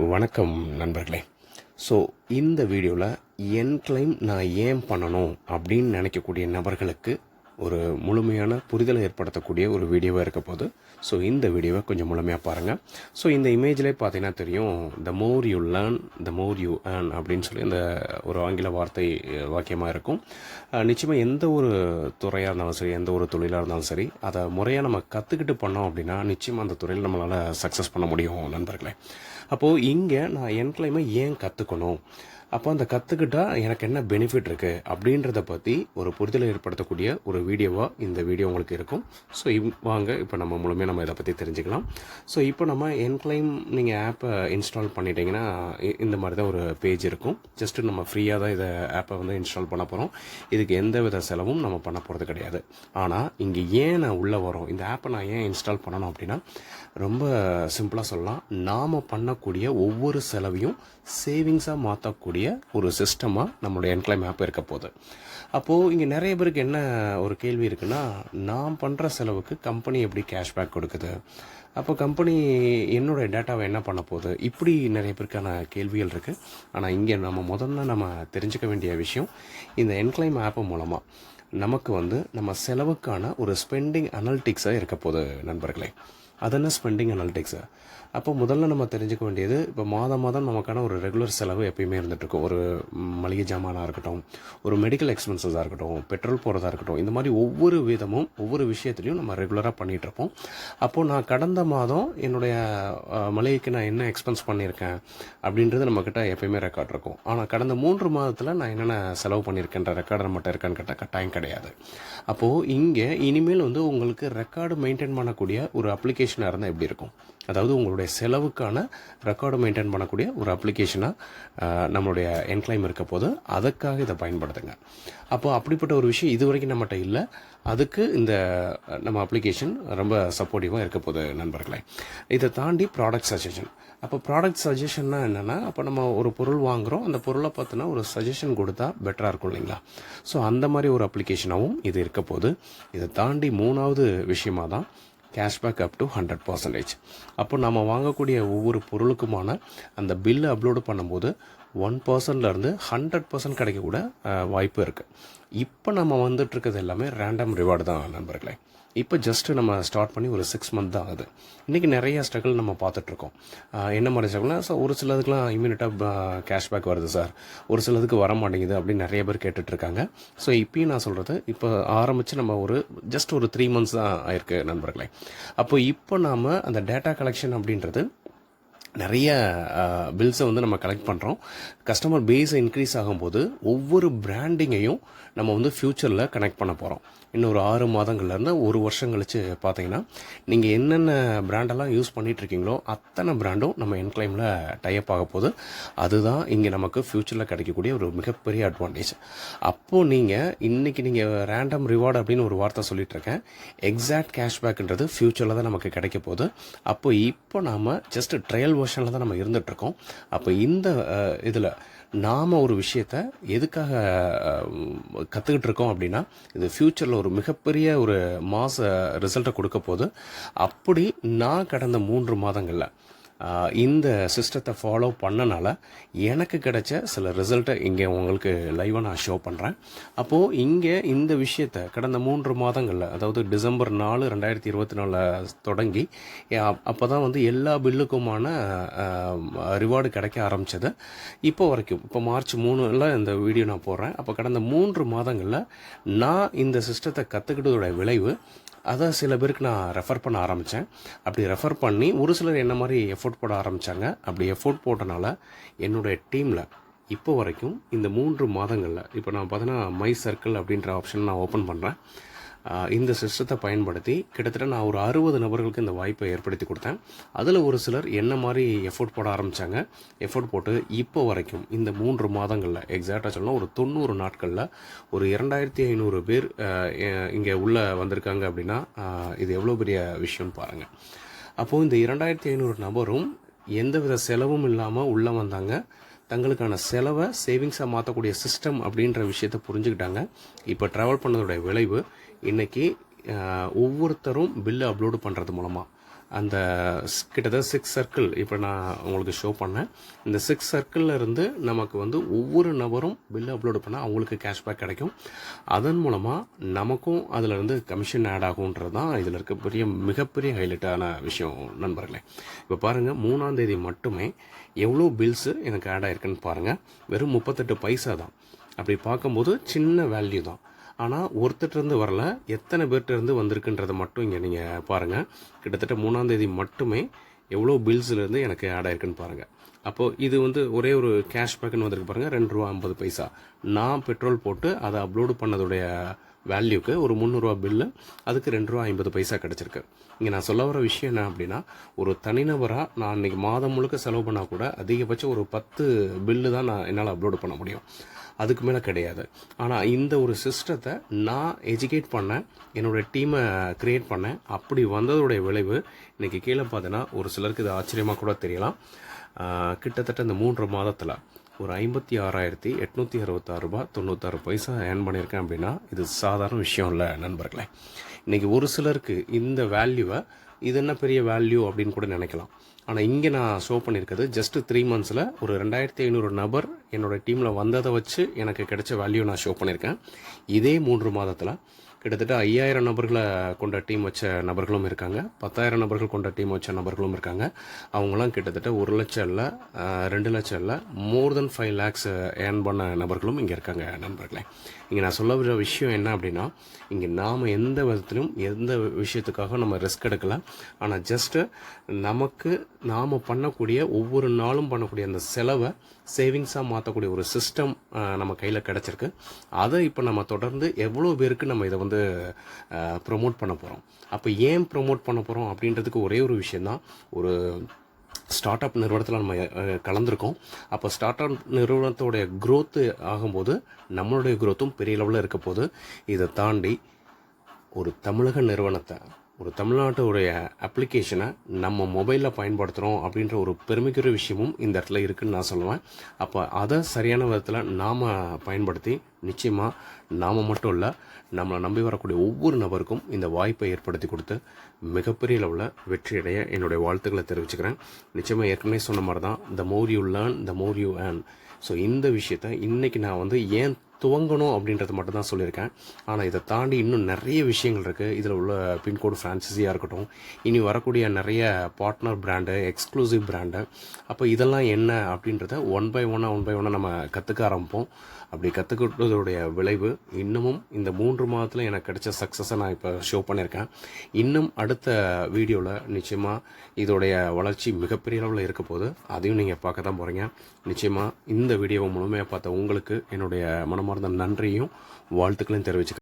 வணக்கம் நண்பர்களே. ஸோ இந்த வீடியோவில் என் கிளைம் நான் ஏன் பண்ணணும் அப்படின்னு நினைக்கக்கூடிய நபர்களுக்கு ஒரு முழுமையான புரிதலை ஏற்படுத்தக்கூடிய ஒரு வீடியோவாக இருக்க போது ஸோ இந்த வீடியோவை கொஞ்சம் முழுமையாக பாருங்கள் ஸோ இந்த இமேஜ்லேயே பார்த்தீங்கன்னா தெரியும் the more you learn the more you earn அப்படின்னு சொல்லி இந்த ஒரு ஆங்கில வார்த்தை வாக்கியமாக இருக்கும். நிச்சயமாக எந்த ஒரு துறையாக இருந்தாலும் சரி எந்த ஒரு தொழிலாக இருந்தாலும் சரி அதை முறையாக நம்ம கற்றுக்கிட்டு பண்ணோம் அப்படின்னா நிச்சயமாக அந்த துறையில் நம்மளால் சக்ஸஸ் பண்ண முடியும் நண்பர்களே. அப்போது இங்கே நான் என் கிளைமை ஏன் கற்றுக்கணும் அப்போ அந்த கற்றுக்கிட்டா எனக்கு என்ன பெனிஃபிட் இருக்குது அப்படின்றத பற்றி ஒரு புரிதலை ஏற்படுத்தக்கூடிய ஒரு வீடியோவாக இந்த வீடியோ உங்களுக்கு இருக்கும். ஸோ வாங்க இப்போ நம்ம மூலமே நம்ம இதை பற்றி தெரிஞ்சுக்கலாம். ஸோ இப்போ நம்ம என்க்ளைம் நீங்கள் ஆப்பை இன்ஸ்டால் பண்ணிட்டீங்கன்னா இந்த மாதிரி தான் ஒரு பேஜ் இருக்கும். ஜஸ்ட்டு நம்ம ஃப்ரீயாக தான் இதை ஆப்பை வந்து இன்ஸ்டால் பண்ண போகிறோம் இதுக்கு எந்த வித செலவும் நம்ம பண்ண போகிறது கிடையாது. ஆனால் இங்கே ஏன் நான் உள்ளே வரோம்? இந்த ஆப்பை நான் ஏன் இன்ஸ்டால் பண்ணணும் அப்படின்னா ரொம்ப சிம்பிளாக சொல்லலாம். நாம் பண்ணக்கூடிய ஒவ்வொரு செலவையும் சேவிங்ஸாக மாற்றக்கூடிய ஒரு சிஸ்டமாக நம்மளுடைய என்க்ளைம் ஆப் இருக்க போகுது. அப்போது இங்கே நிறைய பேருக்கு என்ன ஒரு கேள்வி இருக்குன்னா நான் பண்ணுற செலவுக்கு கம்பெனி எப்படி கேஷ்பேக் கொடுக்குது? அப்போ கம்பெனி என்னோட டேட்டாவை என்ன பண்ண போகுது? இப்படி நிறைய பேருக்கான கேள்விகள் இருக்குது ஆனால் இங்கே நம்ம முதல்ல நம்ம தெரிஞ்சுக்க வேண்டிய விஷயம் இந்த என்க்ளைம் ஆப்பு மூலமாக நமக்கு வந்து நம்ம செலவுக்கான ஒரு ஸ்பெண்டிங் அனாலிட்டிக்ஸாக இருக்க போகுது நண்பர்களே. அது என்ன ஸ்பெண்டிங் அனாலிட்டிக்ஸு அப்போ முதல்ல நம்ம தெரிஞ்சுக்க வேண்டியது இப்போ மாதம் மாதம் நமக்கான ஒரு ரெகுலர் செலவு எப்பயுமே இருந்துகிட்ருக்கும் ஒரு மளிகை ஜாமானாக இருக்கட்டும் ஒரு மெடிக்கல் எக்ஸ்பென்சஸாக இருக்கட்டும் பெட்ரோல் போகிறதா இருக்கட்டும் இந்த மாதிரி ஒவ்வொரு விதமும் ஒவ்வொரு விஷயத்துலையும் நம்ம ரெகுலராக பண்ணிகிட்ருப்போம் அப்போது நான் கடந்த மாதம் என்னுடைய மளிகைக்கு நான் என்ன எக்ஸ்பென்ஸ் பண்ணியிருக்கேன் அப்படின்றது நம்மக்கிட்ட எப்பயுமே ரெக்கார்ட் இருக்கும். ஆனால் கடந்த மூன்று மாதத்தில் நான் என்னென்ன செலவு பண்ணியிருக்கேன்ற ரெக்கார்டு நம்மகிட்ட இருக்கான்னு கேட்டால் கட்டாயம் கிடையாது. அப்போது இங்கே இனிமேல் வந்து உங்களுக்கு ரெக்கார்டு மெயின்டைன் பண்ணக்கூடிய ஒரு அப்ளிகேஷனாக இருந்தால் எப்படி இருக்கும்? அதாவது உங்களுடைய செலவுக்கான ரெக்கார்டு மெயின்டைன் பண்ணக்கூடிய ஒரு அப்ளிகேஷனாக நம்மளுடைய என்க்ளைம் இருக்க போது அதுக்காக இதை பயன்படுத்துங்க. அப்போ அப்படிப்பட்ட ஒரு விஷயம் இது வரைக்கும் நம்மகிட்ட இல்லை. அதுக்கு இந்த நம்ம அப்ளிகேஷன் ரொம்ப சப்போர்ட்டிவாக இருக்க போகுது நண்பர்களே. இதை தாண்டி ப்ராடக்ட் சஜஷன் அப்போ ப்ராடக்ட் சஜஷன்னா என்னென்னா அப்போ நம்ம ஒரு பொருள் வாங்குகிறோம் அந்த பொருளை பார்த்தோன்னா ஒரு சஜஷன் கொடுத்தா பெட்டராக இருக்கும் இல்லைங்களா? ஸோ அந்த மாதிரி ஒரு அப்ளிகேஷனாகவும் இது இருக்க போகுது. இதை தாண்டி மூணாவது விஷயமா தான் cashback up to hundred percentage அப்போ நம்ம வாங்கக்கூடிய ஒவ்வொரு பொருளுக்குமான அந்த பில்லு அப்லோடு பண்ணும்போது ஒன் பர்சன்ட்லேருந்து ஹண்ட்ரட் பர்சன்ட் கிடைக்கக்கூட வாய்ப்பு இருக்குது இப்போ நம்ம வந்துட்டு இருக்கிறது எல்லாமே ரேண்டம் ரிவார்டு தான் நண்பர்களே. இப்போ ஜஸ்ட்டு நம்ம ஸ்டார்ட் பண்ணி ஒரு சிக்ஸ் மந்த் தான் ஆகுது. இன்றைக்கி நிறைய ஸ்ட்ரகிள் நம்ம பார்த்துட்ருக்கோம். என்ன மாதிரி ஸ்ட்ரகிள்னா ஸோ ஒரு சிலதுக்குலாம் இம்யூனிட்டாக கேஷ்பேக் வருது சார் ஒரு சிலதுக்கு வர மாட்டேங்குது அப்படின்னு நிறைய பேர் கேட்டுட்ருக்காங்க. ஸோ இப்பயும் நான் சொல்கிறது இப்போ ஆரம்பித்து நம்ம ஒரு ஜஸ்ட் ஒரு த்ரீ மந்த்ஸ் தான் ஆயிருக்கு நண்பர்களே. அப்போ இப்போ நாம் அந்த டேட்டா கலெக்ஷன் அப்படின்றது நிறைய பில்ஸை வந்து நம்ம கலெக்ட் பண்ணுறோம் கஸ்டமர் பேஸ் இன்க்ரீஸ் ஆகும்போது ஒவ்வொரு பிராண்டிங்கையும் நம்ம வந்து ஃப்யூச்சரில் கனெக்ட் பண்ண போகிறோம் இன்னும் ஒரு ஆறு மாதங்கள்லேருந்து ஒரு வருஷம் கழிச்சு பார்த்தீங்கன்னா நீங்கள் என்னென்ன பிராண்டெல்லாம் யூஸ் பண்ணிகிட்டு இருக்கீங்களோ அத்தனை பிராண்டும் நம்ம என்க்ளைமில் டைப் ஆக போகுது. அதுதான் இங்கே நமக்கு ஃப்யூச்சரில் கிடைக்கக்கூடிய ஒரு மிகப்பெரிய அட்வான்டேஜ் அப்போது நீங்கள் இன்றைக்கி நீங்கள் ரேண்டம் ரிவார்டு அப்படின்னு ஒரு வார்த்தை சொல்லிட்டு இருக்கேன் எக்ஸாக்ட் கேஷ்பேக்ன்றது ஃப்யூச்சரில் தான் நமக்கு கிடைக்க போகுது. அப்போது இப்போ நாம் ஜஸ்ட் ட்ரையல் வெர்ஷனில் தான் நம்ம இருந்துகிட்ருக்கோம் அப்போ இந்த இதில் நாம் ஒரு விஷயத்த எதுக்காக கற்றுக்கிட்டு இருக்கோம் அப்படின்னா இது ஃப்யூச்சரில் ஒரு மிகப்பெரிய ஒரு மாச ரிசல்ட்டை கொடுக்க போது அப்படி நான் கடந்த மூன்று மாதங்களில் இந்த சிஸ்டத்தை ஃபாலோ பண்ணனால எனக்கு கிடைச்ச சில ரிசல்ட்டை இங்கே உங்களுக்கு லைவாக நான் ஷோ பண்ணுறேன் அப்போது இங்கே இந்த விஷயத்தை கடந்த மூன்று மாதங்களில் அதாவது டிசம்பர் நாலு ரெண்டாயிரத்தி இருபத்தி நாலில் தொடங்கி அப்போ தான் வந்து எல்லா பில்லுக்குமான ரிவார்டு கிடைக்க ஆரம்பித்தது இப்போ வரைக்கும் இப்போ மார்ச் மூணுல இந்த வீடியோ நான் போடுறேன். அப்போ கடந்த மூன்று மாதங்களில் நான் இந்த சிஸ்டத்தை கற்றுக்கிட்டதோட விளைவு அதை சில பேருக்கு நான் ரெஃபர் பண்ண ஆரம்பித்தேன் அப்படி ரெஃபர் பண்ணி ஒரு சிலர் என்ன மாதிரி எஃபோர்ட் போட ஆரம்பித்தாங்க அப்படி எஃபோர்ட் போட்டனால என்னுடைய டீமில் இப்போ வரைக்கும் இந்த மூன்று மாதங்களில் இப்போ நான் பார்த்தீங்கன்னா மை சர்க்கிள் அப்படின்ற ஆப்ஷன் நான் ஓப்பன் பண்ணுறேன் இந்த சிஸ்டத்தை பயன்படுத்தி கிட்டத்தட்ட நான் ஒரு அறுபது நபர்களுக்கு இந்த வாய்ப்பை ஏற்படுத்தி கொடுத்தேன். அதில் ஒரு சிலர் என்ன மாதிரி எஃபோர்ட் போட ஆரம்பித்தாங்க எஃபோர்ட் போட்டு இப்போ வரைக்கும் இந்த மூன்று மாதங்களில் எக்ஸாக்டாக சொல்லணும் ஒரு தொண்ணூறு நாட்களில் ஒரு இரண்டாயிரத்தி ஐநூறு பேர் இங்கே உள்ளே வந்திருக்காங்க அப்படின்னா இது எவ்வளோ பெரிய விஷயம்னு பாருங்கள் அப்போது இந்த இரண்டாயிரத்தி ஐநூறு நபரும் எந்தவித செலவும் இல்லாமல் உள்ளே வந்தாங்க. தங்களுக்கான செலவை சேவிங்ஸாக மாற்றக்கூடிய சிஸ்டம் அப்படின்ற விஷயத்த புரிஞ்சுக்கிட்டாங்க. இப்போ ட்ராவல் பண்ணதோடைய விளைவு இன்றைக்கி ஒவ்வொருத்தரும் பில்லு அப்லோடு பண்ணுறது மூலமாக அந்த கிட்டத்தட்ட சிக்ஸ் சர்க்கிள் இப்போ நான் உங்களுக்கு ஷோ பண்ணேன். இந்த சிக்ஸ் சர்க்கிளில் இருந்து நமக்கு வந்து ஒவ்வொரு நபரும் பில் அப்லோடு பண்ணால் அவங்களுக்கு கேஷ்பேக் கிடைக்கும். அதன் மூலமாக நமக்கும் அதில் இருந்து கமிஷன் ஆட் ஆகுன்றது தான் இதில் இருக்க பெரிய மிகப்பெரிய ஹைலைட்டான விஷயம் நண்பர்களே. இப்போ பாருங்கள் மூணாம் தேதி மட்டுமே எவ்வளோ பில்ஸு எனக்கு ஆட் ஆயிருக்குன்னு பாருங்கள் வெறும் முப்பத்தெட்டு பைசா தான். அப்படி பார்க்கும்போது சின்ன வேல்யூ தான். ஆனால் ஒருத்தட்டிருந்து வரல. எத்தனை பேர்கிட்ட இருந்து வந்திருக்குன்றதை மட்டும் இங்கே நீங்கள் பாருங்கள் கிட்டத்தட்ட மூணாம் தேதி மட்டுமே எவ்வளோ பில்ஸ்லேருந்து எனக்கு ஆட் ஆயிருக்குன்னு பாருங்கள் அப்போது இது வந்து ஒரே ஒரு கேஷ்பேக்குன்னு வந்திருக்கு பாருங்கள் ரெண்டு ரூபா ஐம்பது பைசா. நான் பெட்ரோல் போட்டு அதை அப்லோடு பண்ணதுடைய வேல்யூக்கு ஒரு முந்நூறுரூவா பில்லு. அதுக்கு ரெண்டு ரூபா ஐம்பது பைசா கிடச்சிருக்கு. இங்கே நான் சொல்ல வர விஷயம் என்ன அப்படின்னா ஒரு தனிநபராக நான் இன்றைக்கி மாதம் முழுக்க செலவு பண்ணால் கூட அதிகபட்சம் ஒரு பத்து பில்லு தான் நான் என்னால் அப்லோடு பண்ண முடியும். அதுக்கு மேலே கிடையாது. ஆனால் இந்த ஒரு சிஸ்டத்தை நான் எஜுகேட் பண்ணேன் என்னோடய டீமை க்ரியேட் பண்ணேன். அப்படி வந்ததோடைய விளைவு இன்றைக்கி கீழே பார்த்தீங்கன்னா ஒரு சிலருக்கு இது ஆச்சரியமாக கூட தெரியலாம். கிட்டத்தட்ட இந்த மூன்று மாதத்தில் ஒரு ஐம்பத்தி ஆறாயிரத்தி எட்நூற்றி அறுபத்தாறு ரூபாய் தொண்ணூத்தாறு பைசா ஏர்ன் பண்ணியிருக்கேன் அப்படின்னா இது சாதாரண விஷயம் இல்லை நண்பர்களே. இன்னைக்கு ஒரு சிலருக்கு இந்த வேல்யூவை இது என்ன பெரிய வேல்யூ அப்படின்னு கூட நினைக்கலாம். ஆனால் இங்கே நான் ஷோ பண்ணியிருக்கிறது ஜஸ்ட் த்ரீ மந்த்ஸில் ஒரு ரெண்டாயிரத்தி ஐநூறு நபர் என்னோட டீமில் வந்ததை வச்சு எனக்கு கிடைச்ச வேல்யூ நான் ஷோ பண்ணியிருக்கேன். இதே மூன்று மாதத்தில் கிட்டத்தட்ட ஐயாயிரம் நபர்களை கொண்ட டீம் வச்ச நபர்களும் இருக்காங்க. பத்தாயிரம் நபர்கள் கொண்ட டீம் வச்ச நபர்களும் இருக்காங்க. அவங்களாம் கிட்டத்தட்ட ஒரு லட்சம் இல்லை ரெண்டு லட்சம் இல்லை more then five lakhs earn பண்ண நபர்களும் இங்கே இருக்காங்க நண்பர்களே. இங்கே நான் சொல்ல விட விஷயம் என்ன அப்படின்னா இங்கே நாம் எந்த விதத்திலும் எந்த விஷயத்துக்காக நம்ம ரிஸ்க் எடுக்கல. ஆனால் ஜஸ்ட்டு நமக்கு நாம் பண்ணக்கூடிய ஒவ்வொரு நாளும் பண்ணக்கூடிய அந்த செலவை சேவிங்ஸாக மாற்றக்கூடிய ஒரு சிஸ்டம் நம்ம கையில் கிடச்சிருக்கு. அதை இப்போ நம்ம தொடர்ந்து எவ்வளோ பேருக்கு நம்ம இதை வந்து வந்து ப்ரொமோட் பண்ண போகிறோம் அப்போ ஏன் ப்ரொமோட் பண்ண போகிறோம் அப்படின்றதுக்கு ஒரே ஒரு விஷயந்தான் ஒரு ஸ்டார்ட் அப் நிறுவனத்தில் நம்ம கலந்துருக்கோம். அப்போ ஸ்டார்ட் அப் நிறுவனத்தோடைய க்ரோத்து ஆகும்போது நம்மளுடைய க்ரோத்தும் பெரிய லெவலில் இருக்க போது இதை தாண்டி ஒரு தமிழக நிறுவனத்தை ஒரு தமிழ்நாட்டுடைய அப்ளிகேஷனை நம்ம மொபைலில் பயன்படுத்துகிறோம் அப்படின்ற ஒரு பெருமைக்குரிய விஷயமும் இந்த இடத்துல இருக்குதுன்னு நான் சொல்லுவேன். அப்போ அதை சரியான விதத்தில் நாம் பயன்படுத்தி நிச்சயமாக நாம் மட்டும் இல்லை நம்மளை நம்பி வரக்கூடிய ஒவ்வொரு நபருக்கும் இந்த வாய்ப்பை ஏற்படுத்தி கொடுத்து மிகப்பெரிய லெவலில் வெற்றியடைய என்னுடைய வாழ்த்துக்களை தெரிவிச்சுக்கிறேன். நிச்சயமாக ஏற்கனவே சொன்ன மாதிரி தான் the more you learn the more you earn so இந்த விஷயத்தை இன்றைக்கி நான் வந்து ஏன் துவங்கணும் அப்படின்றது மட்டும் தான் சொல்லியிருக்கேன். ஆனால் இதை தாண்டி இன்னும் நிறைய விஷயங்கள் இருக்குது இதில் உள்ள பின்கோடு ஃப்ரான்ச்சைஸியாக இருக்கட்டும் இனி வரக்கூடிய நிறைய பார்ட்னர் பிராண்டு எக்ஸ்க்ளூசிவ் பிராண்டு அப்போ இதெல்லாம் என்ன அப்படின்றத ஒன் பை ஒன்னாக ஒன் பை ஒன்னாக நம்ம கற்றுக்க ஆரம்பிப்போம். அப்படி கற்றுக்கிட்டதோடைய விளைவு இன்னமும் இந்த மூன்று மாதத்தில் எனக்கு கிடைச்ச சக்ஸஸை நான் இப்போ ஷோ பண்ணியிருக்கேன். இன்னும் அடுத்த வீடியோவில் நிச்சயமாக இதோடைய வளர்ச்சி மிகப்பெரிய அளவில் இருக்க போது அதையும் நீங்கள் பார்க்க தான் போகிறீங்க நிச்சயமாக இந்த வீடியோவை முழுமையாக பார்த்த உங்களுக்கு என்னுடைய மனமார்ந்த நன்றியும் வாழ்த்துக்களையும் தெரிவிச்சுக்கிறேன்.